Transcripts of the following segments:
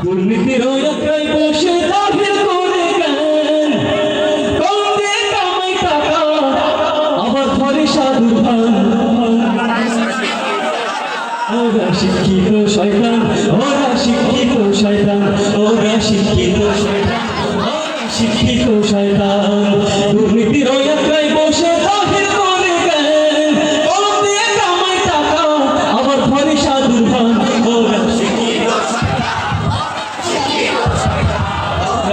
দুর্নীতির আক্রায় বসে দাখিল করে জ্ঞান কম দিয়ে কামাই টাকা, আবার ধরে সাধু ভান। ওরা শিক্ষিত শয়তান ওরা শিক্ষিত শয়তান ওরা শিক্ষিত শয়তান ওরা শিক্ষিত শয়তান।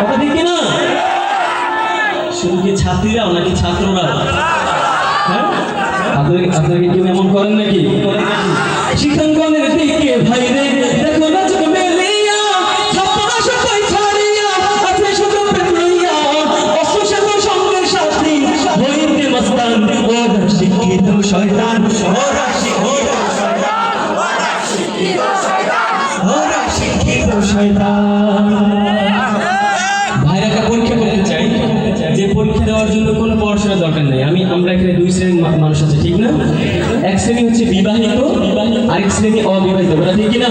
কথা ঠিক না শুধু ছাত্রীরাও নাকি ছাত্ররা হ্যাঁ? আপনাদের কেউ এমন করেন নাকি? শিক্ষাঙ্গনের দিকে মস্তান, ওরা শিক্ষিত শয়তান শিক্ষিত ওরা শিক্ষিত শয়তান। শ্রেণির মানুষ আছে, ঠিক না? এক শ্রেণি হচ্ছে বিবাহিত, আরেক শ্রেণি অবিবাহিত ওরা ঠিক না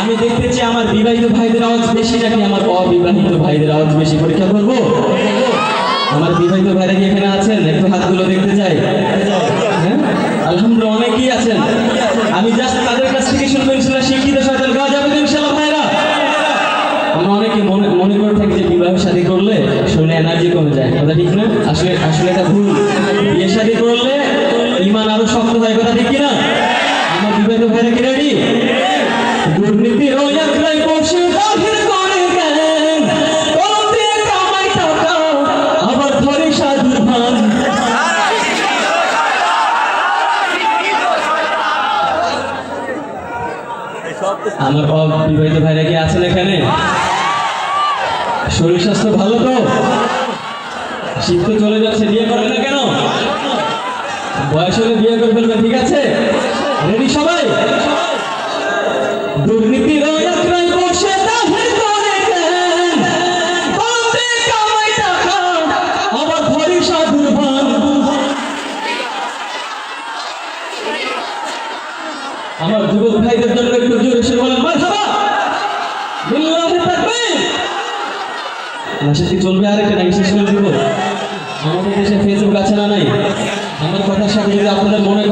আমি দেখতে চাই আমার বিবাহিত ভাইদের আওয়াজ বেশি নাকি আমার অবিবাহিত ভাইদের আওয়াজ বেশি? পরীক্ষা করব? আমার বিবাহিত ভাইরা কি এখানে আছেন? একটু হাতগুলো দেখতে চাই। হ্যাঁ? আলহামদুলিল্লাহ, অনেকেই আছেন। আমি জাস্ট তাদের কাছ থেকে শুনব, ইনশাল্লাহ শিক্ষিত শয়তান গাওয়া যাবে ইনশাল্লাহ ভাইরা। আমরা অনেকে মনে মনে করে থাকি যে বিবাহ শাদী করলে শরীরে এনার্জি কমে যায়, কথা ঠিক না? আসলে আসলে এটা ভুল। বিয়ে শাদী করলে ইমান আরও শক্ত হয়, কথা ঠিক কিনা? আমার বিবাহিত ভাইরা কি রেডি দুর্নীতির একলাই বসে বাহির করে আমার অবিবাহিত ভাইরা কি আছেন এখানে? শরীর স্বাস্থ্য ভালো তো? শীত তো চলে যাচ্ছে, বিয়ে করবে না কেন? বয়স হলে বিয়ে করে ফেলবে, ঠিক আছে? রেডি সবাই? করে ভান আমার যুবক ভাইদের জন্য কি চলবে আর একটা নাকি চলবে আমাদের দেশে ফেসবুক আছে না নাই? আমার কথার সাথে যদি আপনাদের মনে